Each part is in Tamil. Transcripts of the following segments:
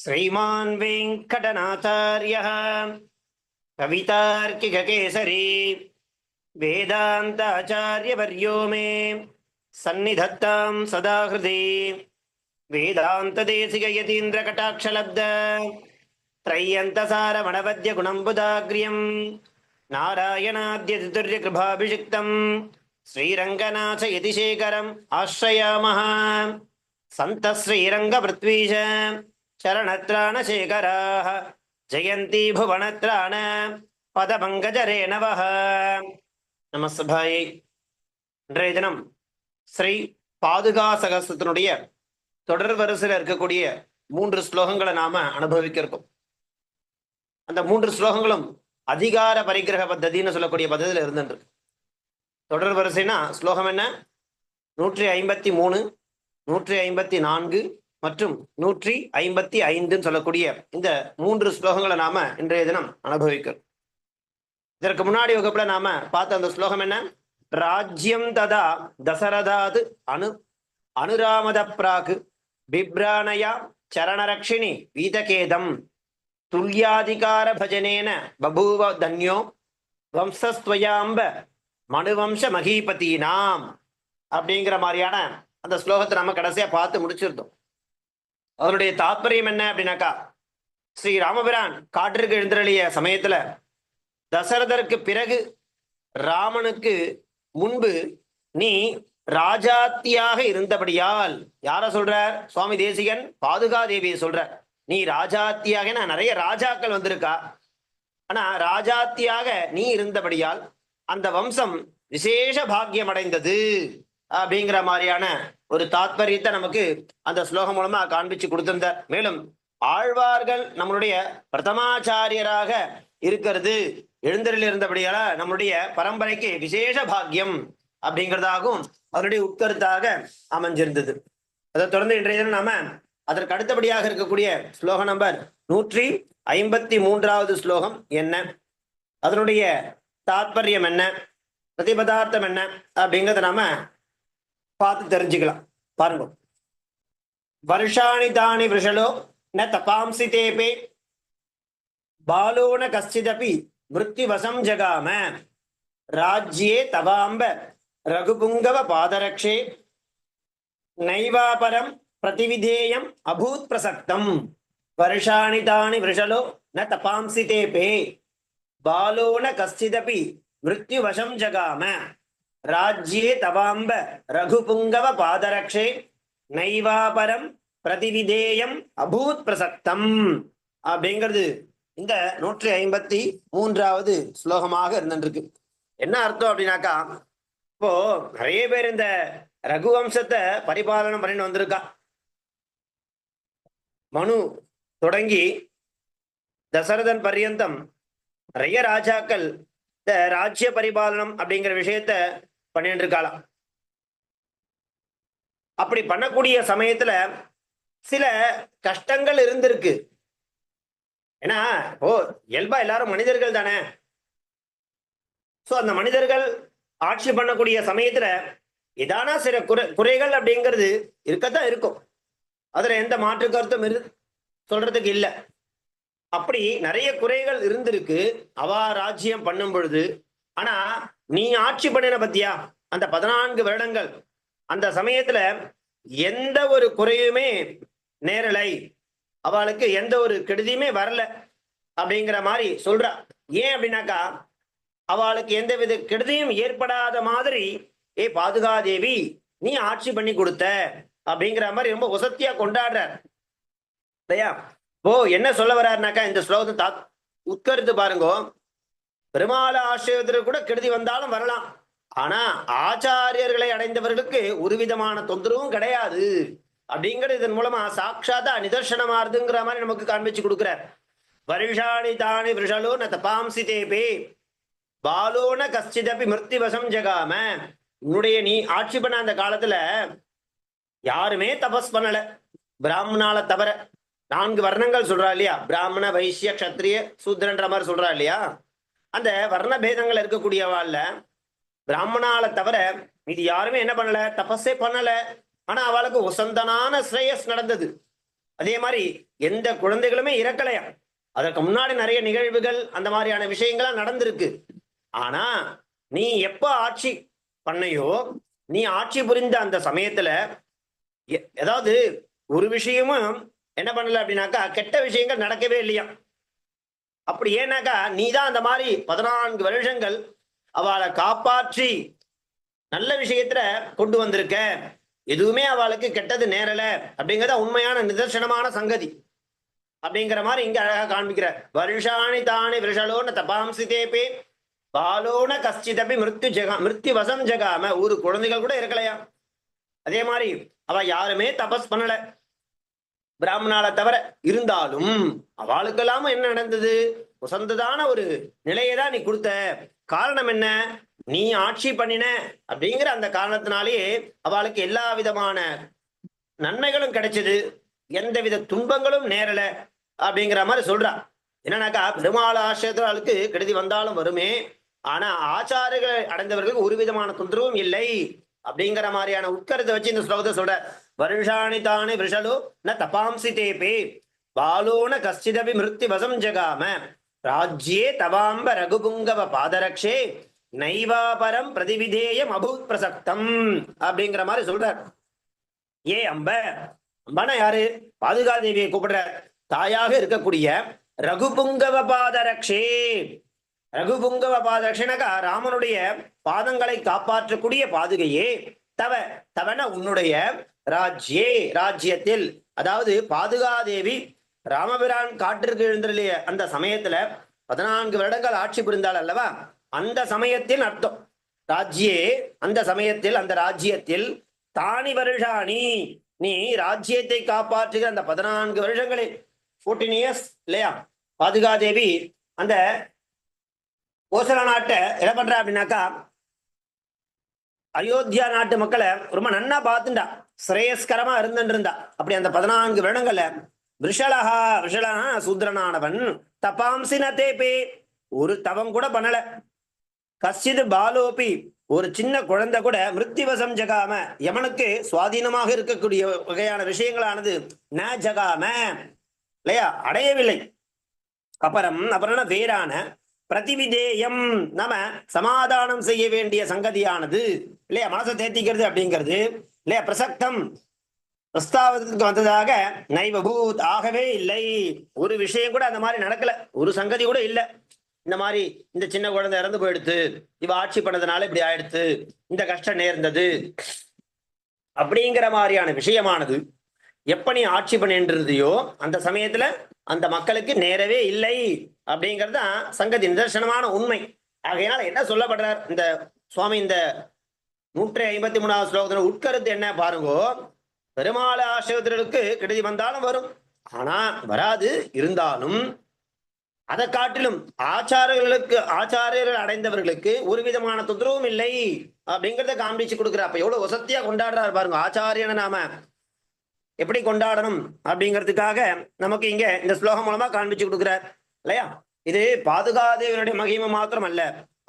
श्रीमान् वेङ्कटनाथार्यः कवितार्किककेसरी वेदान्ताचार्यवर्यो मे सन्निधत्तां सदा हृदि वेदान्तदेशिकयतीन्द्रकटाक्षलब्ध त्रय्यन्तसारमणवद्यगुणम्बुदाग्र्यम् नारायणाद्यतितुर्यकृभाभिषिक्तम् श्रीरङ्गनाथ यतिशेखरम् आश्रयामः सन्तः श्रीरङ्गपृथ्वीश शरणत्राणशेखराः ஜெயந்தி புவனத்ரான பதபங்கஜரே நவஹ நமசபாயை இன்றைய தினம் ஸ்ரீ பாதுகா சகசத்தினுடைய தொடர் வரிசையில் இருக்கக்கூடிய மூன்று ஸ்லோகங்களை நாம அனுபவிக்க இருக்கோம் அந்த மூன்று ஸ்லோகங்களும் அதிகார பரிகிரக பத்ததின்னு சொல்லக்கூடிய பதத்தில் இருந்துருக்கு தொடர் வரிசைனா ஸ்லோகம் என்ன? நூற்றி ஐம்பத்தி மூணு நூற்றி ஐம்பத்தி நான்கு மற்றும் நூற்றி ஐம்பத்தி ஐந்துன்னு சொல்லக்கூடிய இந்த மூன்று ஸ்லோகங்களை நாம இன்றைய தினம் அனுபவிக்கிறோம். இதற்கு முன்னாடி வகுப்புல நாம பார்த்த அந்த ஸ்லோகம் என்ன? ராஜ்யம் ததா தசரதாது அனு அனுராமத பிராகு பிப்ராணயா சரணரக்ஷிணி வீதகேதம் துல்யாதிகார பஜனேன பபூவ தன்யோ வம்சஸ்துவயாம்ப மனுவம்ச மகீபதீனாம் அப்படிங்கிற மாதிரியான அந்த ஸ்லோகத்தை நம்ம கடைசியா பார்த்து முடிச்சிருந்தோம். அதனுடைய தாத்பரியம் என்ன அப்படின்னாக்கா ஸ்ரீ ராமபிரான் காட்டிற்கு எழுந்தருளிய சமயத்துல தசரதற்கு பிறகு ராமனுக்கு முன்பு நீ ராஜாத்தியாக இருந்தபடியால் யார சொல்றார் சுவாமி தேசிகன் பாதுகா தேவியை சொல்றார் நீ ராஜாத்தியாக நான் நிறைய ராஜாக்கள் வந்திருக்கா. ஆனா ராஜாத்தியாக நீ இருந்தபடியால் அந்த வம்சம் விசேஷ பாக்கியம் அடைந்தது. அப்படிங்கிற மாதிரியான ஒரு தாத்பரியத்தை நமக்கு அந்த ஸ்லோகம் மூலமா காண்பிச்சு கொடுத்திருந்தார். மேலும் ஆழ்வார்கள் நம்மளுடைய பிரதமாச்சாரியராக இருக்கிறது எழுந்தரில் இருந்தபடியால நம்மளுடைய பரம்பரைக்கு விசேஷ பாக்கியம் அப்படிங்கிறதாகவும் அதனுடைய உட்கருத்தாக அமைஞ்சிருந்தது. அதை தொடர்ந்து இன்றைய தினம் நாம அதற்கு அடுத்தபடியாக இருக்கக்கூடிய ஸ்லோகம் நம்பர் நூற்றி ஐம்பத்தி மூன்றாவது ஸ்லோகம் என்ன? அதனுடைய தாத்பரியம் என்ன? பிரதிபதார்த்தம் என்ன? அப்படிங்கிறத நாம பார்த்து தெரிஞ்சுக்கலாம். பாருங்க. வருஷாணி தானி விஷலோ ந தபாம்சி தேபே. பாலோன ந கஷ்டிதபி மிருத்யுவசம் ஜகாம. ராஜ்யே தவாம்ப ரகுபுங்கவ பாதரக்ஷே. நைவாபரம் பிரதிவிதேயம் அபூத் பிரசக்தம். வருஷாணி தானி விஷலோ ந தபாம்சி தேபே. பாலோன ந கஷ்டிதபி மிருத்யுவசம் ஜகாம. ராஜ்யே தவாம்ப ரகுபுங்கவ பாதரக்ஷே நைவாபரம் பிரதிவிதேயம் அபூத் பிரசக்தம் அப்படிங்கிறது இந்த நூற்றி ஐம்பத்தி மூன்றாவது ஸ்லோகமாக இருந்துருக்கு என்ன அர்த்தம் அப்படின்னாக்கா இப்போ நிறைய பேர் இந்த ரகுவம்சத்தை பரிபாலனம் பண்ணிட்டு வந்திருக்கா. மனு தொடங்கி தசரதன் பர்யந்தம் நிறைய ராஜாக்கள் இந்த ராஜ்ய பரிபாலனம் அப்படிங்கிற விஷயத்த பண்ணிட்டு இருக்காளாம் அப்படி பண்ணக்கூடிய சமயத்துல சில கஷ்டங்கள் இருந்திருக்கு. ஏன்னா ஓ இயல்பா எல்லாரும் மனிதர்கள் தானே? சோ அந்த மனிதர்கள் ஆட்சி பண்ணக்கூடிய சமயத்துல இதானா சில குறை குறைகள் அப்படிங்கிறது இருக்கத்தான் இருக்கும். அதுல எந்த மாற்று கருத்தும் இரு சொல்றதுக்கு இல்லை. அப்படி நிறைய குறைகள் இருந்திருக்கு. அவா ராஜ்யம் பண்ணும் பொழுது ஆனா நீ ஆட்சி பண்ணின பத்தியா? அந்த பதினான்கு வருடங்கள். அந்த சமயத்துல எந்த ஒரு குறையுமே நேரலை. அவளுக்கு எந்த ஒரு கெடுதியுமே வரல. அப்படிங்கிற மாதிரி சொல்றா. ஏன் அப்படின்னாக்கா அவளுக்கு எந்த வித கெடுதியும் ஏற்படாத மாதிரி ஏ பாதுகாதேவி நீ ஆட்சி பண்ணி கொடுத்த அப்படிங்கிற மாதிரி ரொம்ப உசத்தியா கொண்டாடுறார். இல்லையா? ஓ என்ன சொல்ல வர்றாருனாக்கா இந்த ஸ்லோகத்தை தா உட்கருத்து பாருங்க. பெருமாளை ஆசிரியத்திற்கு கூட கெடுதி வந்தாலும் வரலாம். ஆனா ஆச்சாரியர்களை அடைந்தவர்களுக்கு ஒரு விதமான தொந்தரவும் கிடையாது. அப்படிங்கிறது இதன் மூலமா சாட்சாத்தா நிதர்சனமாறுதுங்கிற மாதிரி நமக்கு காண்பிச்சு கொடுக்கிறார். வருஷாணி தானி விஷலோ ந தபாம்சி தேபே. பாலோன கஷ்டிதபி மிருத்திவசம் ஜெகாம. உன்னுடைய நீ ஆட்சி பண்ண அந்த காலத்துல யாருமே தபஸ் பண்ணல. பிராமணால தவிர நான்கு வர்ணங்கள் சொல்றா இல்லையா? பிராமண வைசிய கத்திரிய சூத்ரன்ற மாதிரி சொல்றா இல்லையா? அந்த வர்ணபேதங்கள் இருக்கக்கூடியவாள்ல பிராமணால தவிர இது யாருமே என்ன பண்ணல? தபஸே பண்ணல. ஆனா அவளுக்கு உசந்தனான ஸ்ரேயஸ் நடந்தது. அதே மாதிரி எந்த குழந்தைகளுமே இறக்கலையா? அதற்கு முன்னாடி நிறைய நிகழ்வுகள் அந்த மாதிரியான விஷயங்கள்லாம் நடந்திருக்கு. ஆனா நீ எப்ப ஆட்சி பண்ணையோ நீ ஆட்சி புரிந்த அந்த சமயத்துல எ- ஏதாவது ஒரு விஷயமும் என்ன பண்ணல அப்படின்னாக்கா கெட்ட விஷயங்கள் நடக்கவே இல்லையா? அப்படி ஏன்னாக்கா நீ தான் அந்த மாதிரி பதினான்கு வருஷங்கள் அவளை காப்பாற்றி நல்ல விஷயத்துல கொண்டு வந்திருக்க. எதுவுமே அவளுக்கு கெட்டது நேரல அப்படிங்கறத உண்மையான நிதர்சனமான சங்கதி. அப்படிங்கிற மாதிரி இங்க அழகா காண்பிக்கிற. வருஷாணி தானி விஷலோன தபாம்சி தேபே பாலோன கஷ்டிதபி மிருத்யு ஜெகா மிருத்யு வசம் ஜெகாம. ஊரு குழந்தைகள் கூட இருக்கலையா? அதே மாதிரி அவ யாருமே தபஸ் பண்ணல. பிராமணால தவிர இருந்தாலும் அவளுக்கெல்லாம என்ன நடந்தது? உசந்ததான ஒரு நிலையை தான் நீ கொடுத்த. காரணம் என்ன? நீ ஆட்சி பண்ணின அப்படிங்கிற அந்த காரணத்தினாலேயே அவளுக்கு எல்லா விதமான நன்மைகளும் கிடைச்சது. எந்தவித துன்பங்களும் நேரல அப்படிங்கிற மாதிரி சொல்றா. என்னன்னாக்கா பெருமாள் ஆசிரியர்களுக்கு கெடுதி வந்தாலும் வருமே. ஆனா ஆச்சாரர்கள் அடைந்தவர்களுக்கு ஒரு விதமான தொந்தரவும் இல்லை அப்படிங்கிற மாதிரியான உட்கருத்தை வச்சு இந்த ஸ்லோகத்தை சொல்ற. வருஷாணி தானி விஷலோ ந தபாம்சி தேபே. பாலோன கஷ்டிதபி மிருத்தி வசம் ஜகாம. ராஜ்யே தவாம்ப ரகுபுங்கவ பாதரக்ஷே. நைவாபரம் பிரதிவிதேயம் அபூத் பிரசக்தம். அப்படிங்கிற மாதிரி சொல்றார். ஏ அம்ப அம்பனா யாரு? பாதுகாதேவியை கூப்பிடுற தாயாக இருக்கக்கூடிய ரகுபுங்கவ பாதரக்ஷே. ரகுபுங்கவ பாதரக்ஷனக்கா ராமனுடைய பாதங்களை காப்பாற்றக்கூடிய பாதுகையே தவ தவன உன்னுடைய ராஜ்யே ராஜ்யத்தில். அதாவது பாதுகாதேவி ராமபிரான் காட்டிற்கு எழுந்திருளிய அந்த சமயத்துல பதினான்கு வருடங்கள் ஆட்சி புரிந்தாள் அல்லவா? அந்த சமயத்தில் அர்த்தம். ராஜ்யே அந்த சமயத்தில் அந்த ராஜ்யத்தில் தானி வருஷாணி நீ ராஜ்யத்தை காப்பாற்றுகிற அந்த பதினான்கு வருஷங்களில் ஃபோர்டீன் இயர்ஸ் இல்லையா? பாதுகாதேவி அந்த கோசல நாட்டை என்ன பண்றா அப்படின்னாக்கா அயோத்தியா நாட்டு மக்களை ரொம்ப நன்னா பார்த்துண்டா சிரேயஸ்கரமா இருந்துட்டு இருந்தா. அப்படி அந்த பதினான்கு வருடங்கள்ல விஷலஹா விஷலனா சூத்ரனானவன் தபாம்சி நதேபே ஒரு தவம் கூட பண்ணல. கசிது பாலோபி ஒரு சின்ன குழந்தை கூட மிருத்திவசம் ஜகாம யமனுக்கு சுவாதீனமாக இருக்கக்கூடிய வகையான விஷயங்களானது ந ஜகாம. இல்லையா? அடையவில்லை. அப்புறம் அப்புறம் என்ன வேறான பிரதிவிதேயம். நம்ம சமாதானம் செய்ய வேண்டிய சங்கதியானது. இல்லையா? மனசை தேத்திக்கிறது அப்படிங்கிறது. இல்லையா? பிரசக்தம் பிரஸ்தாவத்துக்கு வந்ததாக நைவபூத் ஆகவே இல்லை. ஒரு விஷயம் கூட அந்த மாதிரி நடக்கல. ஒரு சங்கதி கூட இல்ல. இந்த மாதிரி இந்த சின்ன குழந்தை இறந்து போயிடுத்து. இவ ஆட்சி பண்ணதுனால இப்படி ஆயிடுத்து. இந்த கஷ்டம் நேர்ந்தது. அப்படிங்கிற மாதிரியான விஷயமானது எப்ப நீ ஆட்சி பண்ணின்றிருந்தியோ அந்த சமயத்துல அந்த மக்களுக்கு நேரவே இல்லை. அப்படிங்கறதுதான் சங்கதி நிதர்சனமான உண்மை. ஆகையினால என்ன சொல்லப்படுறார்? இந்த சுவாமி இந்த நூற்றி ஐம்பத்தி மூணாவது ஸ்லோகத்துல உட்கருத்து என்ன பாருங்கோ? பெருமாள் ஆசிரியர்களுக்கு கெடுதி வந்தாலும் வரும். ஆனா வராது இருந்தாலும். அதை காட்டிலும் ஆச்சாரியர்களுக்கு ஆச்சாரியர்கள் அடைந்தவர்களுக்கு ஒரு விதமான தொந்தரவும் இல்லை. அப்படிங்கிறத காண்பிச்சு கொடுக்குற. அப்ப எவ்வளவு வசத்தியா கொண்டாடுறாரு பாருங்க. ஆச்சாரியனை நாம எப்படி கொண்டாடணும் அப்படிங்கிறதுக்காக நமக்கு இங்க இந்த ஸ்லோகம் மூலமா காண்பிச்சு கொடுக்குறார். இல்லையா? இது பாதுகாதேவனுடைய மகிமை மாத்திரம் அல்ல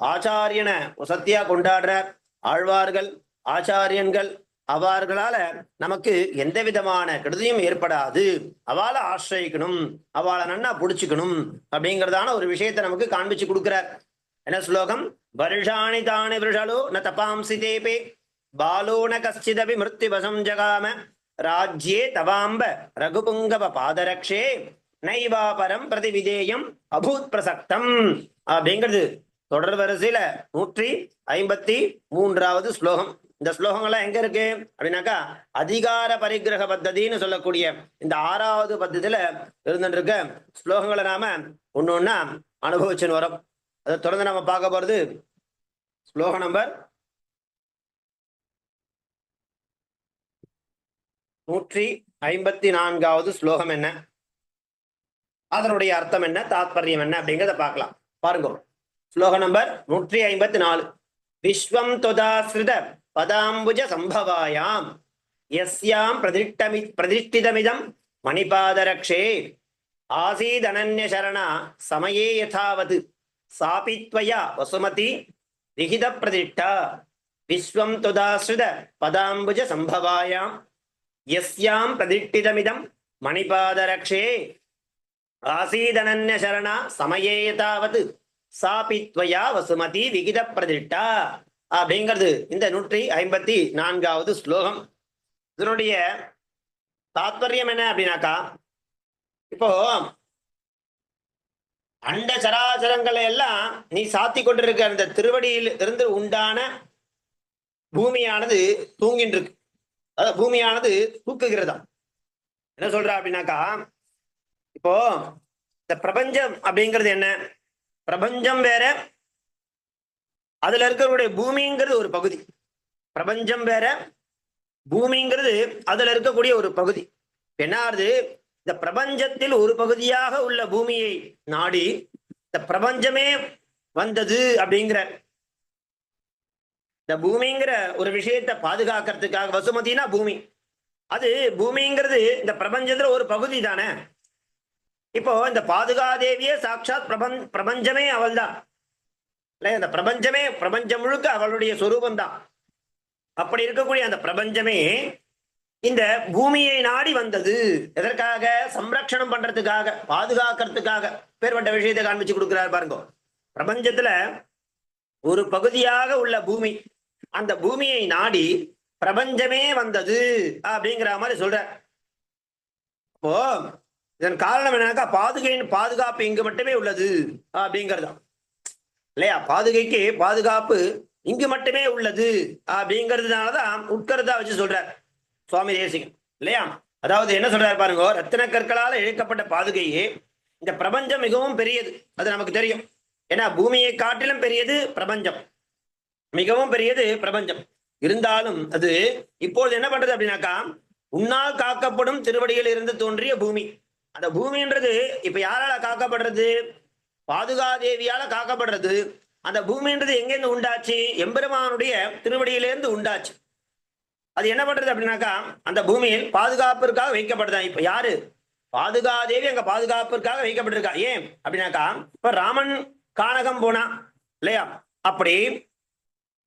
ஆச்சாரியனை வசத்தியா கொண்டாடுறார். ஆழ்வார்கள் ஆச்சாரியன்கள் அவர்களால நமக்கு எந்த விதமான கெடுதியும் ஏற்படாது. அவளை ஆசிரியக்கணும் அவளை நன்னா புடிச்சுக்கணும் அப்படிங்கறதான ஒரு விஷயத்தை நமக்கு காண்பிச்சு கொடுக்கிறார். என்ன ஸ்லோகம்? வருஷாணி தானி விருஷலோ ந தபாம்சி தேபே பாலோ ந கஷ்டிதபி மிருத்யுவசம் ஜகாம ராஜ்யே தவாம்ப ரகுபுங்கவ பாதரக்ஷே நைவாபரம் பிரதிவிதேயம் அபூத் பிரசக்தம் அப்படிங்கிறது தொடர் வரிசையில நூற்றி ஐம்பத்தி மூன்றாவது ஸ்லோகம். இந்த ஸ்லோகங்கள்லாம் எங்க இருக்கு? அப்படின்னாக்கா அதிகார பரிகிரக பத்ததின்னு சொல்லக்கூடிய இந்த ஆறாவது பத்ததியில இருந்துட்டு இருக்க ஸ்லோகங்களை நாம ஒன்று ஒண்ணா அனுபவிச்சுன்னு வரோம். அதை தொடர்ந்து நம்ம பார்க்க போறது ஸ்லோகம் நம்பர் நூற்றி ஐம்பத்தி நான்காவது ஸ்லோகம் என்ன? அதனுடைய அர்த்தம் என்ன? தாத்பரியம் என்ன? அப்படிங்கிறத பார்க்கலாம். பாருங்க. ஸ்லோக நம்பர் நூற்றி ஐம்பத்தி நாலு. விஸ்வம் தொதாசிரித பதாம்புஜ சம்பவாயாம். எஸ்யாம் பிரதிஷ்டமி பிரதிஷ்டிதமிதம் மணிபாதரக்ஷே. ஆசீதனன்யசரணா சமயே யதாவது. சாபித்வயா வசுமதி விகித பிரதிஷ்டா. விஸ்வம் தொதாசிரித பதாம்புஜ சம்பவாயாம். எஸ்யாம் பிரதிஷ்டிதமிதம் மணிபாதரக்ஷே. ஆசீதனன்யசரணா சமயே யதாவது. சாபித்வயா வசுமதி விகித பிரதிட்டா அப்படிங்கிறது இந்த நூற்றி ஐம்பத்தி நான்காவது ஸ்லோகம். இதனுடைய தாத்பரியம் என்ன அப்படின்னாக்கா இப்போ அண்ட சராசரங்களை எல்லாம் நீ சாத்தி கொண்டிருக்க அந்த திருவடியில் இருந்து உண்டான பூமியானது தூங்கின்னு இருக்கு அதாவது பூமியானது தூக்குகிறதா என்ன சொல்றா அப்படின்னாக்கா இப்போ இந்த பிரபஞ்சம் அப்படிங்கிறது என்ன? பிரபஞ்சம் வேற. அதுல இருக்கக்கூடிய பூமிங்கிறது ஒரு பகுதி. பிரபஞ்சம் வேற பூமிங்கிறது அதுல இருக்கக்கூடிய ஒரு பகுதி. என்ன ஆகுது? இந்த பிரபஞ்சத்தில் ஒரு பகுதியாக உள்ள பூமியை நாடி இந்த பிரபஞ்சமே வந்தது அப்படிங்கிற இந்த பூமிங்கிற ஒரு விஷயத்தை பாதுகாக்கிறதுக்காக வசுமதினா பூமி. அது பூமிங்கிறது இந்த பிரபஞ்சத்துல ஒரு பகுதி தானே. இப்போ இந்த பாதுகாதேவியே சாட்சாத் பிரபஞ் பிரபஞ்சமே அவள்தான். இல்ல இந்த பிரபஞ்சமே பிரபஞ்சம் முழுக்க அவளுடைய சொரூபம் தான் அப்படி இருக்கக்கூடிய அந்த பிரபஞ்சமே இந்த பூமியை நாடி வந்தது. எதற்காக? சம்ரக்ஷணம் பண்றதுக்காக பாதுகாக்கிறதுக்காக. பேர்பட்ட விஷயத்தை காண்பிச்சு கொடுக்குறாரு பாருங்க. பிரபஞ்சத்துல ஒரு பகுதியாக உள்ள பூமி. அந்த பூமியை நாடி பிரபஞ்சமே வந்தது அப்படிங்கிற மாதிரி சொல்ற அப்போ இதன் காரணம் என்னன்னாக்கா பாதுகையின் பாதுகாப்பு இங்கு மட்டுமே உள்ளது அப்படிங்கிறதா இல்லையா? பாதுகைக்கு பாதுகாப்பு இங்கு மட்டுமே உள்ளது அப்படிங்கிறதுனாலதான் உட்கருதா வச்சு சொல்றார் சுவாமி தேசிகன். இல்லையா? அதாவது என்ன சொல்றாரு பாருங்க ரத்தின கற்களால் இழைக்கப்பட்ட பாதுகையே இந்த பிரபஞ்சம் மிகவும் பெரியது அது நமக்கு தெரியும். ஏன்னா பூமியை காட்டிலும் பெரியது பிரபஞ்சம். மிகவும் பெரியது பிரபஞ்சம். இருந்தாலும் அது இப்பொழுது என்ன பண்றது அப்படின்னாக்கா உன்னால் காக்கப்படும் திருவடியில் இருந்து தோன்றிய பூமி. அந்த பூமின்றது இப்ப யாரால காக்கப்படுறது? பாதுகாதேவியால காக்கப்படுறது. அந்த பூமின்றது எங்கேருந்து உண்டாச்சு? எம்பெருமானுடைய திருவடியிலேருந்து உண்டாச்சு. அது என்ன பண்றது அப்படின்னாக்கா அந்த பூமியில் பாதுகாப்பிற்காக வைக்கப்படுதான் இப்ப யாரு? பாதுகாதேவி அங்க பாதுகாப்பிற்காக வைக்கப்பட்டிருக்கா. ஏன்? அப்படின்னாக்கா இப்ப ராமன் கானகம் போனா இல்லையா? அப்படி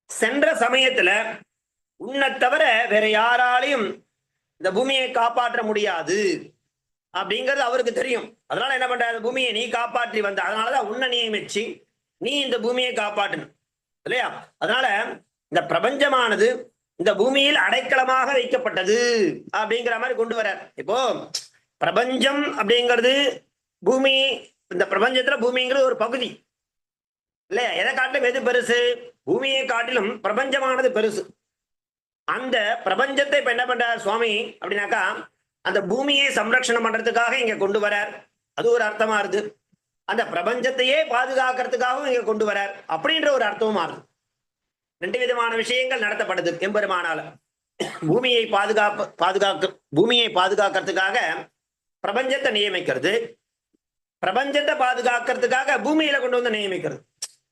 சென்ற சமயத்துல உன்னை தவிர வேற யாராலையும் இந்த பூமியை காப்பாற்ற முடியாது. அப்படிங்கிறது அவருக்கு தெரியும். அதனால என்ன பண்ற பூமியை நீ காப்பாற்றி வந்த அதனாலதான் உன்னை நியமிச்சு நீ இந்த பூமியை காப்பாற்றணும். இல்லையா? அதனால இந்த பிரபஞ்சமானது இந்த பூமியில் அடைக்கலமாக வைக்கப்பட்டது அப்படிங்கிற மாதிரி கொண்டு வர இப்போ பிரபஞ்சம் அப்படிங்கிறது பூமி இந்த பிரபஞ்சத்துல பூமிங்கிறது ஒரு பகுதி. இல்லையா? எதை காட்டிலும் எது பெருசு? பூமியை காட்டிலும் பிரபஞ்சமானது பெருசு. அந்த பிரபஞ்சத்தை இப்ப என்ன பண்றார் சுவாமி அப்படின்னாக்கா அந்த பூமியை சம்ரக்ஷணம் பண்றதுக்காக இங்க கொண்டு வரார். அது ஒரு அர்த்தமா இருக்கு அந்த பிரபஞ்சத்தையே பாதுகாக்கிறதுக்காகவும் இங்க கொண்டு வரார். அப்படின்ற ஒரு அர்த்தமும் மாறுது. ரெண்டு விதமான விஷயங்கள் நடத்தப்படுது எம்பெருமானால. பூமியை பாதுகாப்பு பாதுகாக்க பூமியை பாதுகாக்கிறதுக்காக பிரபஞ்சத்தை நியமிக்கிறது. பிரபஞ்சத்தை பாதுகாக்கிறதுக்காக பூமியில கொண்டு வந்து நியமிக்கிறது.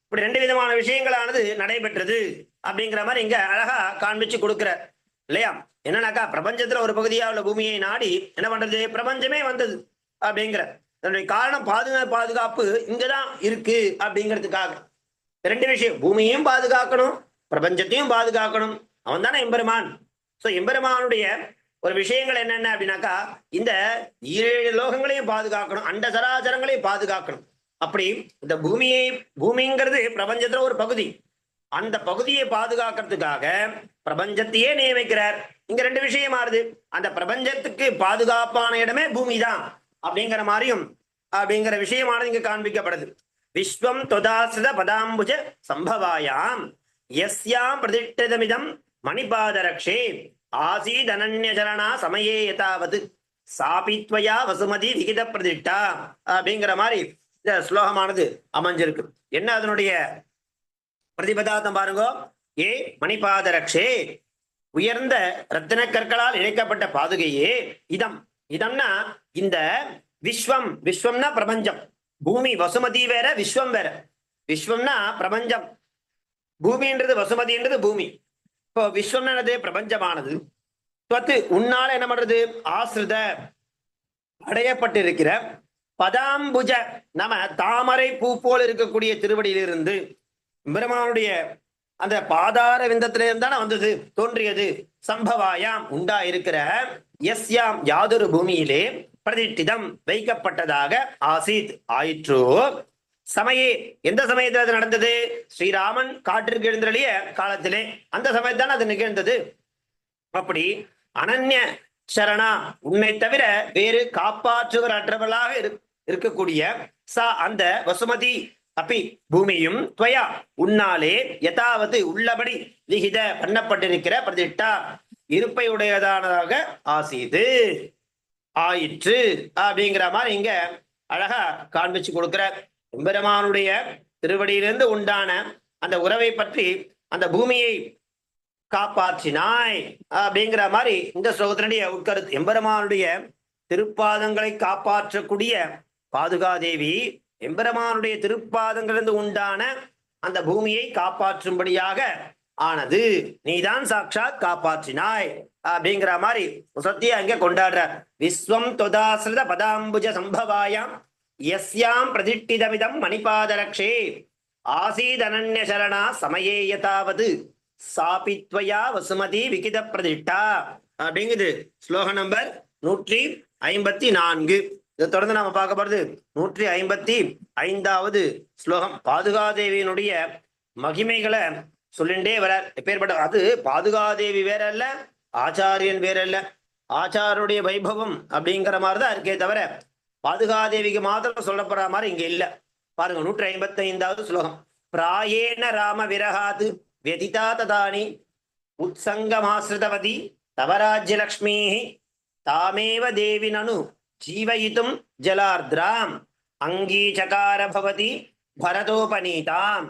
இப்படி ரெண்டு விதமான விஷயங்களானது நடைபெற்றது அப்படிங்கிற மாதிரி இங்க அழகா காண்பிச்சு கொடுக்கிறார். இல்லையா? என்னன்னாக்கா பிரபஞ்சத்துல ஒரு பகுதியா உள்ள பூமியை நாடி என்ன பண்றது? பிரபஞ்சமே வந்தது அப்படிங்கிற. அதனுடைய காரணம் பாதுகா பாதுகாப்பு இங்கதான் இருக்கு அப்படிங்கிறதுக்காக. ரெண்டு விஷயம் பூமியையும் பாதுகாக்கணும் பிரபஞ்சத்தையும் பாதுகாக்கணும். அவன் தானே எம்பெருமான். சோ எம்பெருமானுடைய ஒரு விஷயங்கள் என்னென்ன அப்படின்னாக்கா இந்த ஏழு லோகங்களையும் பாதுகாக்கணும் அண்ட சராசரங்களையும் பாதுகாக்கணும். அப்படி இந்த பூமியை பூமிங்கிறது பிரபஞ்சத்துல ஒரு பகுதி. அந்த பகுதியை பாதுகாக்கிறதுக்காக பிரபஞ்சத்தையே நியமிக்கிறார். இங்க ரெண்டு விஷயம் மாறுது. அந்த பிரபஞ்சத்துக்கு பாதுகாப்பான இடமே பூமி தான் அப்படிங்கிற மாதிரியும் அப்படிங்கிற விஷயமானது இங்க காண்பிக்கப்படுது. விஸ்வம் தொதாசித பதாம்புஜ சம்பவாயாம். எஸ்யாம் பிரதிஷ்டிதமிதம் மணிபாதரக்ஷே. ஆசீதனன்யசரணா சமயே யதாவது. சாபித்வயா வசுமதி விகித பிரதிஷ்டா அப்படிங்கிற மாதிரி இந்த ஸ்லோகமானது அமைஞ்சிருக்கு. என்ன அதனுடைய பிரதிபதார்த்தம் பாருங்க. ஏ மணிபாதரக்ஷே. உயர்ந்த ரத்தின கற்களால் இணைக்கப்பட்ட பாதுகையே. இதம் இதம்னா இந்த விஸ்வம் விஸ்வம்னா பிரபஞ்சம். பூமி வசுமதி வேற விஸ்வம் வேற. விஸ்வம்னா பிரபஞ்சம். பூமின்றது வசுமதின்றது பூமி. இப்போ விஸ்வம் என்னது? பிரபஞ்சமானது. பத்து உன்னால என்ன பண்றது? ஆசிரித அடையப்பட்டிருக்கிற பதாம்புஜ நம தாமரை பூ போல் இருக்கக்கூடிய திருவடியிலிருந்து பெருமானுடைய அந்த பாதார விந்தத்திலிருந்து தானே வந்தது? தோன்றியது. சம்பவாயாம் உண்டா இருக்கிற எஸ்யாம் யாதொரு பூமியிலே பிரதிஷ்டிதம் வைக்கப்பட்டதாக ஆசீத் ஆயிற்று. சமயே எந்த சமயத்தில் அது நடந்தது? ஸ்ரீராமன் காற்றிற்கு எழுந்தளிய காலத்திலே அந்த சமயத்தான் அது நிகழ்ந்தது. அப்படி அனன்ய சரணா உன்னை தவிர வேறு காப்பாற்றுகிற அற்றவர்களாக இருக்கக்கூடிய சா அந்த வசுமதி அப்பி பூமியும் துவயா. உன்னாலே யதாவது உள்ளபடி விகித பண்ணப்பட்டிருக்கிற பிரதிஷ்டா. இருப்பை உடையதானதாக ஆசீது. ஆயிற்று அப்படிங்கிற மாதிரி இங்க அழகா காண்பிச்சு கொடுக்கிற எம்பெருமானுடைய திருவடியிலிருந்து உண்டான அந்த உறவை பற்றி அந்த பூமியை காப்பாற்றினாய் அப்படிங்கிற மாதிரி இந்த சகோதரனுடைய உட்கருத்து. எம்பெருமானுடைய திருப்பாதங்களை காப்பாற்றக்கூடிய பாதுகாதேவி எம்பெருமானுடைய திருப்பாதங்களிலிருந்து உண்டான அந்த பூமியை காப்பாற்றும்படியாக ஆனது. நீதான் சாட்சாத் காப்பாற்றினாய் அப்படிங்கிற மாதிரி சத்திய அங்க கொண்டாடுற. விஸ்வம் தொதாசிரித பதாம்புஜ சம்பவாயாம் எஸ்யாம் பிரதிஷ்டிதமிதம் மணிபாதரக்ஷே ஆசீதனன்ய சரணா சமயே யதாவது சாபித்வயா வசுமதி விகித பிரதிஷ்டா அப்படிங்குது. ஸ்லோகம் நம்பர் நூற்றி ஐம்பத்தி நான்கு. இதை தொடர்ந்து நாம பார்க்க போறது நூற்றி ஐம்பத்தி ஐந்தாவது ஸ்லோகம். பாதுகாதேவியினுடைய மகிமைகளை சொல்லிண்டே வர எப்பேற்பட்ட அது பாதுகாதேவி வேற அல்ல ஆச்சாரியன் வேற அல்ல ஆச்சாரனுடைய வைபவம் அப்படிங்கிற மாதிரிதான் இருக்கே தவிர பாதுகாதேவிக்கு மாத்திரம் சொல்லப்படுற மாதிரி இங்க இல்ல. பாருங்க நூற்றி ஐம்பத்தி ஐந்தாவது ஸ்லோகம். பிராயேண ராம விரகாது வெதிதா ததானி உத்சங்கமாசிரிதவதி தவராஜ்யலக்ஷ்மி தாமேவ தேவினனு ஜீவயிதும் ஜலார்திராம் அங்கீச்சகார பவதி பரதோபநீதாம்.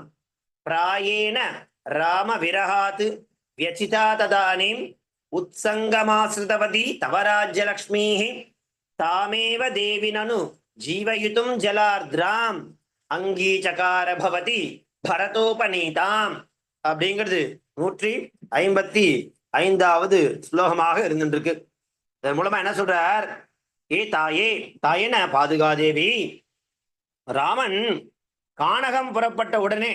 பிராயேண ராம விரகாத் வியசிதா ததானிம் உத்சங்கமாசிரிதவதி தவ தாமேவ தேவினனு ஜீவயுதும் ஜலார்திராம் அங்கீச்சகார பவதி பரதோபநீதாம் அப்படிங்கிறது நூற்றி ஐம்பத்தி ஐந்தாவது ஸ்லோகமாக இருந்துருக்கு இதன் மூலமா என்ன சொல்றார் ஏ தாயே தாயேன பாதுகாதேவி. ராமன் கானகம் புறப்பட்ட உடனே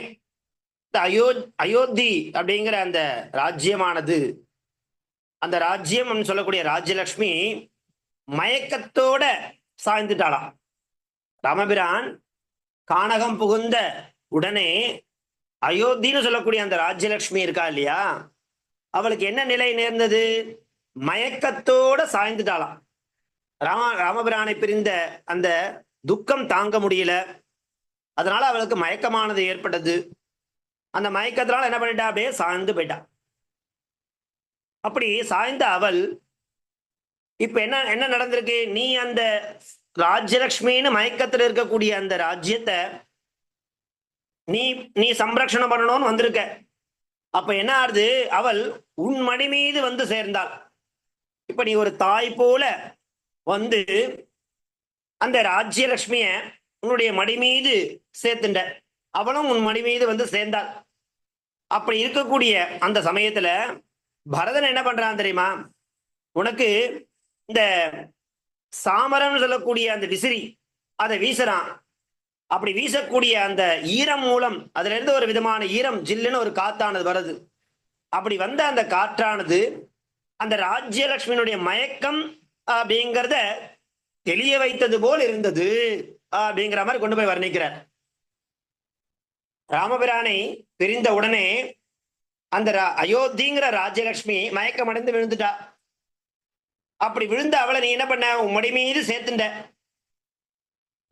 இந்த அயோ அயோத்தி அப்படிங்கிற அந்த ராஜ்யமானது அந்த ராஜ்யம் சொல்லக்கூடிய ராஜ்யலட்சுமி மயக்கத்தோட சாய்ந்துட்டாளாம். ராமபிரான் கானகம் புகுந்த உடனே அயோத்தின்னு சொல்லக்கூடிய அந்த ராஜ்யலட்சுமி இருக்கா இல்லையா? அவளுக்கு என்ன நிலை நேர்ந்தது? மயக்கத்தோட சாய்ந்துட்டாளாம். ராம ராமபிரானை பிரிந்த அந்த துக்கம் தாங்க முடியல. அதனால அவளுக்கு மயக்கமானது ஏற்பட்டது. அந்த மயக்கத்தினால என்ன பண்ணிட்டா? அப்படியே சாய்ந்து போயிட்டா. அப்படி சாய்ந்த அவள் இப்ப என்ன என்ன நடந்திருக்கு? நீ அந்த ராஜ்யலக்ஷ்மின்னு மயக்கத்துல இருக்கக்கூடிய அந்த ராஜ்யத்தை நீ நீ சம்ரக்ஷணம் பண்ணணும்னு வந்திருக்க. அப்ப என்ன ஆறுது? அவள் உன் மணி மீது வந்து சேர்ந்தாள். இப்ப நீ ஒரு தாய் போல வந்து அந்த ராஜ்யலட்சுமிய உன்னுடைய மடி மீது சேர்த்துண்ட. அவளும் உன் மடி மீது வந்து சேர்ந்தாள். அப்படி இருக்கக்கூடிய அந்த சமயத்துல பரதன் என்ன பண்றான் தெரியுமா? உனக்கு இந்த சாமரம் சொல்லக்கூடிய அந்த விசிறி அதை வீசுறான். அப்படி வீசக்கூடிய அந்த ஈரம் மூலம் அதுல இருந்து ஒரு விதமான ஈரம் ஜில்லுன்னு ஒரு காத்தானது வருது அப்படி வந்த அந்த காற்றானது அந்த ராஜ்யலட்சுமியினுடைய மயக்கம் அப்படிங்கிறத தெளிய வைத்தது போல் இருந்தது அப்படிங்கிற மாதிரி கொண்டு போய் வர்ணிக்கிறார். ராமபிரானை பிரிந்த உடனே அந்த அயோத்திங்கிற ராஜலட்சுமி மயக்கம் அடைந்து விழுந்துட்டா. அப்படி விழுந்த அவளை நீ என்ன பண்ண? உன் மடி மீது சேர்த்துண்ட.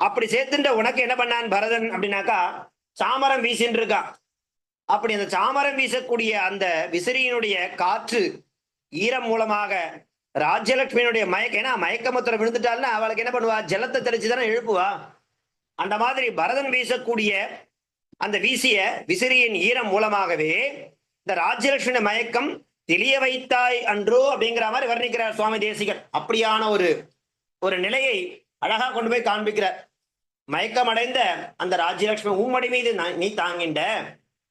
அப்படி சேர்த்துண்ட உனக்கு என்ன பண்ணான் பரதன் அப்படின்னாக்கா சாமரம் வீசின்னு இருக்கான் அப்படி அந்த சாமரம் வீசக்கூடிய அந்த விசிறியினுடைய காற்று ஈரம் மூலமாக ராஜ்யலட்சுமியினுடைய மயக்கம் ஏன்னா மயக்கமுத்திரம் விழுந்துட்டாள்னா அவளுக்கு என்ன பண்ணுவா? ஜலத்தை தெரிச்சு தானே எழுப்புவா. அந்த மாதிரி பரதன் வீசக்கூடிய அந்த வீசிய விசிறியின் ஈரம் மூலமாகவே இந்த ராஜ்யலட்சுமி மயக்கம் தெளிய வைத்தாய் அன்றோ அப்படிங்கிற மாதிரி வர்ணிக்கிறார் சுவாமி தேசிகர். அப்படியான ஒரு ஒரு நிலையை அழகா கொண்டு போய் காண்பிக்கிறார். மயக்கமடைந்த அந்த ராஜ்யலட்சுமி உம்மடி மீது நான் நீ தாங்கின்ற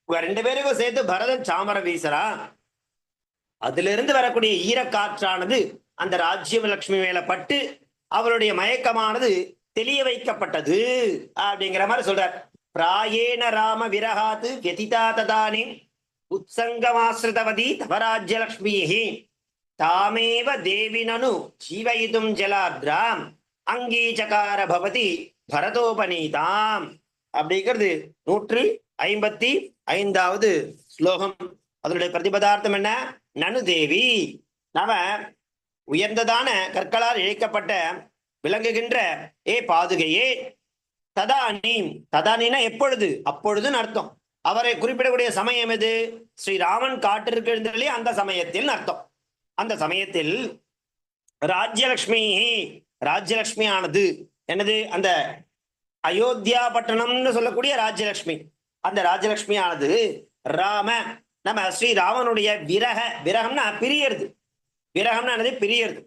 உங்க ரெண்டு பேருக்கும் சேர்த்து பரதன் சாமரம் வீசுறா. அதிலிருந்து வரக்கூடிய ஈரக்காற்றானது அந்த ராஜ்யலட்சுமி மேல பட்டு அவருடைய மயக்கமானது தெளிய வைக்கப்பட்டது அப்படிங்கிற மாதிரி சொல்றார். பிராயேண ராம விரகாத்து வெதிதா ததானே உத்சங்கமாசிரிதவதி தவராஜ்யலக்ஷ்மிஹி தாமேவ தேவினனு ஜீவயிதும் ஜலாத்ராம். அங்கீச்சகார பவதி பரதோபநீதாம். அப்படிங்கிறது நூற்று ஐம்பத்தி ஐந்தாவது ஸ்லோகம். அதனுடைய பிரதிபதார்த்தம் என்ன? நனுதேவி நாம உயர்ந்ததான கற்களால் இழைக்கப்பட்ட விளங்குகின்ற ஏ பாதுகையே ததானி ததானினா எப்பொழுது? அப்பொழுதுன்னு அர்த்தம். அவரை குறிப்பிடக்கூடிய சமயம் எது? ஸ்ரீராமன் காட்டிற்கு எழுந்தருளி அந்த சமயத்தில் அர்த்தம். அந்த சமயத்தில் ராஜ்யலக்ஷ்மி ராஜ்யலக்ஷ்மி ஆனது என்னது? அந்த அயோத்தியா பட்டணம்னு சொல்லக்கூடிய ராஜ்யலக்ஷ்மி அந்த ராஜலட்சுமி ஆனது ராம நம்ம ஸ்ரீராமனுடைய விரக விரகம்னா பிரியறது. விரகம்னா என்னது? பிரியறது.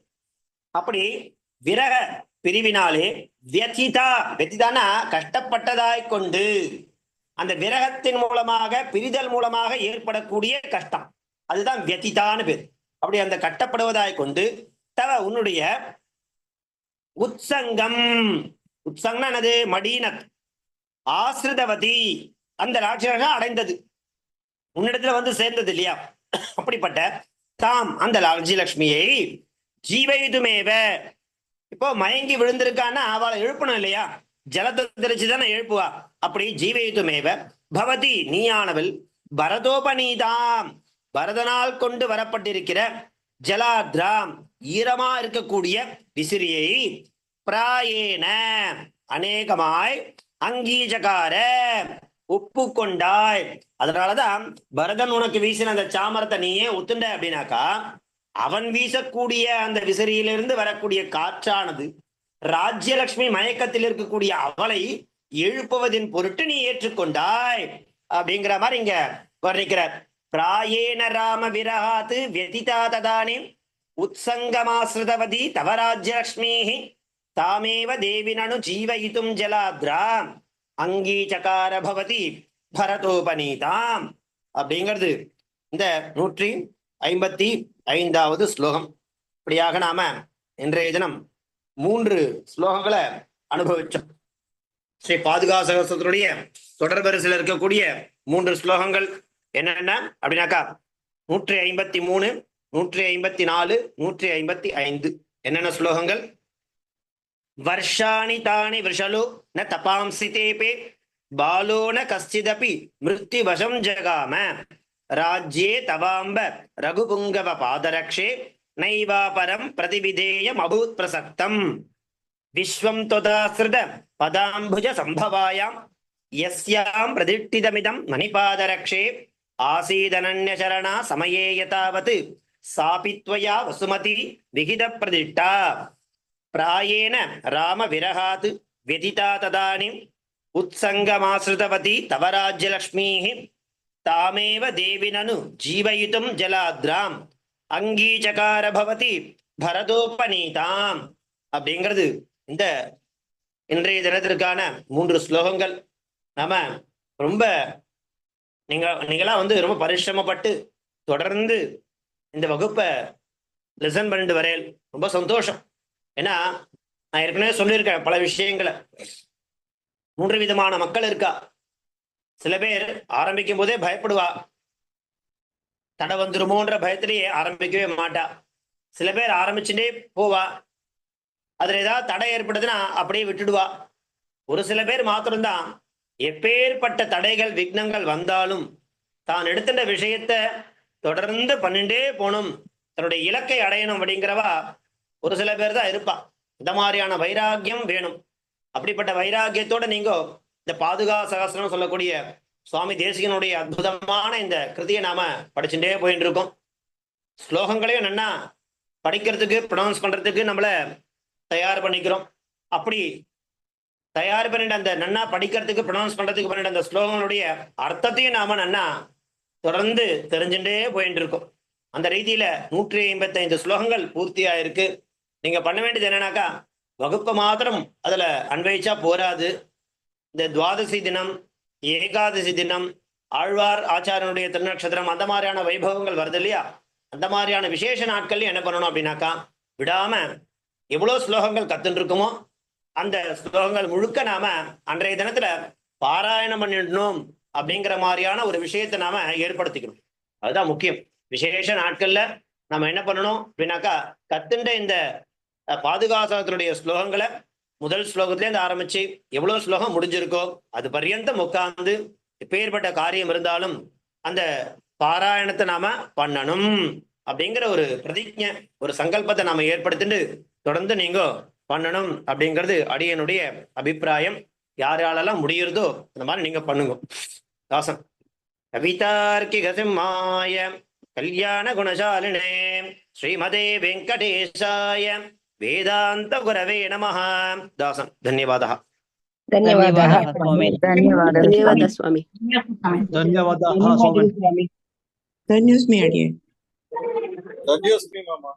அப்படி விரக பிரிவினாலே வியதிதா வியதிதானா கஷ்டப்பட்டதாய் கொண்டு அந்த விரகத்தின் மூலமாக பிரிதல் மூலமாக ஏற்படக்கூடிய கஷ்டம். அதுதான் வியதிதான்னு பேர். அப்படி அந்த கட்டப்படுவதாய் கொண்டு தவ உன்னுடைய உற்சங்கம் உத்சங்கம்னா என்னது? மடீனத். ஆசிரிதவதி. அந்த ராட்சசம் அடைந்தது. உன்னிடத்துல வந்து சேர்ந்தது இல்லையா? அப்படிப்பட்ட தாம் அந்த ராஜ்யலட்சுமியை ஜீவைதுமேவ இப்போ மயங்கி விழுந்திருக்கான்னா அவளை எழுப்பணும் இல்லையா? ஜலத்தை தெரிச்சு தானே எழுப்புவா. அப்படி ஜீவைதுமேவ பவதி நீயானவள் பரதோபநீதாம். பரதனால் கொண்டு வரப்பட்டிருக்கிற ஜலாத்ராம் ஈரமா இருக்கக்கூடிய விசிறியை பிராயேன. அநேகமாய் அங்கீஜகார. ஒப்புக்கொண்டாய். அதனாலதான் பரதன் உனக்கு வீசின அந்த சாமரத்தை நீயே ஒத்துண்ட அப்படின்னாக்கா அவன் வீசக்கூடிய அந்த விசிறியிலிருந்து வரக்கூடிய காற்றானது ராஜ்யலட்சுமி மயக்கத்தில் இருக்கக்கூடிய அவளை எழுப்புவதின் பொருட்டு நீ ஏற்றுக்கொண்டாய் அப்படிங்கிற மாதிரி இங்க வர்ணிக்கிறார். பிராயேன ராம விரகாத்து வெதிதா ததானே உத்சங்கமாசிரிதவதி தவராஜ்யலட்சுமி தாமேவ தேவினனு ஜீவயிதும் ஜலாத்ரா அங்கீச்சகார பவதி பரதோபநீதாம் அப்படிங்கிறது. இந்த நூற்றி ஐம்பத்தி ஐந்தாவது ஸ்லோகம். இப்படியாக நாம இன்றைய தினம் மூன்று ஸ்லோகங்களை அனுபவிச்சோம். ஸ்ரீ பாதுகா சகசத்தினுடைய தொடர்வரிசையில் இருக்கக்கூடிய மூன்று ஸ்லோகங்கள் என்னென்ன? அப்படின்னாக்கா நூற்றி ஐம்பத்தி மூணு நூற்றி ஐம்பத்தி நாலு நூற்றி ஐம்பத்தி ஐந்து. என்னென்ன ஸ்லோகங்கள்? वर्षाणि तानि वृषलो न तपांसि तेऽपि बालो न कश्चिदपि मृत्युवशं जगाम राज्ये तवाम्ब रघुपुङ्गव पादरक्षे नैवापरं प्रतिविधेयमभूत् प्रसक्तम् विश्वं त्वदाश्रित पदाम्बुज सम्भवायां यस्यां प्रतिष्ठितमिदं मणिपादरक्षे आसीदनन्यशरणा समये यतावत् सापि त्वया वसुमती विहितप्रतिष्ठा பிராயேண பிராயேன ராம விரகாத் व्यதிதா ததானிம் உத்சங்கமாசிரிதவதி தவ ராஜ்யலக்ஷ்மீः தாமேவ தேவினனு ஜீவயித்தும் ஜலாத்ராம் அங்கீச்சகார பவதி பரதோபநீதாம் அப்படிங்கிறது இந்த இன்றைய தினத்திற்கான மூன்று ஸ்லோகங்கள் நாம ரொம்ப நீங்க நீங்களாம் வந்து ரொம்ப பரிசிரமப்பட்டு தொடர்ந்து இந்த வகுப்பை லெசன் பண்ணிட்டு வரேன் ரொம்ப சந்தோஷம் ஏன்னா நான் ஏற்கனவே சொல்லியிருக்கேன் பல விஷயங்களை. மூன்று விதமான மக்கள் இருக்கா. சில பேர் ஆரம்பிக்கும் போதே பயப்படுவா. தடை வந்துருமோன்ற பயத்திலேயே ஆரம்பிக்கவே மாட்டா. சில பேர் ஆரம்பிச்சுட்டே போவா. அதுல ஏதாவது தடை ஏற்படுதுன்னா அப்படியே விட்டுடுவா. ஒரு சில பேர் மாத்திரம்தான். எப்பேற்பட்ட தடைகள் விக்னங்கள் வந்தாலும் தான் எடுத்துட்ட விஷயத்த தொடர்ந்து பண்ணிட்டே போகணும். தன்னுடைய இலக்கை அடையணும் அப்படிங்கிறவா ஒரு சில பேர் தான் இருப்பா. இந்த மாதிரியான வைராக்கியம் வேணும். அப்படிப்பட்ட வைராக்கியத்தோட நீங்க இந்த பாதுகா சகசிரம் சொல்லக்கூடிய சுவாமி தேசிகனுடைய அற்புதமான இந்த கிருதியை நாம படிச்சுட்டே போயிட்டு இருக்கோம் ஸ்லோகங்களையும் நன்னா படிக்கிறதுக்கு ப்ரொனவுன்ஸ் பண்றதுக்கு நம்மள தயார் பண்ணிக்கிறோம். அப்படி தயார் பண்ணிட்டு அந்த நன்னா படிக்கிறதுக்கு ப்ரொனவுன்ஸ் பண்றதுக்கு பண்ணிட்டு அந்த ஸ்லோகங்களுடைய அர்த்தத்தையும் நாம நன்னா தொடர்ந்து தெரிஞ்சுட்டே போயிட்டு இருக்கோம் அந்த ரீதியில நூற்றி ஐம்பத்தி ஐந்து ஸ்லோகங்கள் பூர்த்தியா இருக்கு நீங்க பண்ண வேண்டியது என்னன்னாக்கா வகுப்பை மாத்திரம் அதுல அன்வயிச்சா போராது. இந்த துவாதசி தினம் ஏகாதசி தினம் ஆழ்வார் ஆச்சாரனுடைய திருநட்சத்திரம் அந்த மாதிரியான வைபவங்கள் வருது இல்லையா? அந்த மாதிரியான விசேஷ நாட்கள் என்ன பண்ணணும் அப்படின்னாக்கா விடாம எவ்வளோ ஸ்லோகங்கள் கத்துன்னு இருக்குமோ அந்த ஸ்லோகங்கள் முழுக்க நாம அன்றைய தினத்துல பாராயணம் பண்ணிடணும் அப்படிங்கிற மாதிரியான ஒரு விஷயத்தை நாம ஏற்படுத்திக்கணும். அதுதான் முக்கியம். விசேஷ நாட்கள்ல நம்ம என்ன பண்ணணும் அப்படின்னாக்கா கத்துண்ட இந்த அஹ், ஸ்லோகங்களை முதல் ஸ்லோகத்திலேருந்து ஆரம்பிச்சு எவ்வளவு ஸ்லோகம் முடிஞ்சிருக்கோ அது பரியந்தம் உட்கார்ந்து எப்பேற்பட்ட காரியம் இருந்தாலும் அந்த பாராயணத்தை நாம பண்ணணும் அப்படிங்கிற ஒரு பிரதிஜை ஒரு சங்கல்பத்தை நாம ஏற்படுத்திட்டு தொடர்ந்து நீங்க பண்ணணும் அப்படிங்கிறது அடியனுடைய அபிப்பிராயம். யார் யாரெல்லாம் முடியுறதோ அந்த மாதிரி நீங்க பண்ணுங்க. தாசன் கவிதார்க்கிக சிம்மாய கல்யாண குணசாலினே ஸ்ரீமதே வெங்கடேசாய वेदान्तगुरवे नमः। दासन् धन्यवादः। धन्यवादः स्वामी। धन्यवादः स्वामी। धन्यवादः स्वामी। अडिये मामा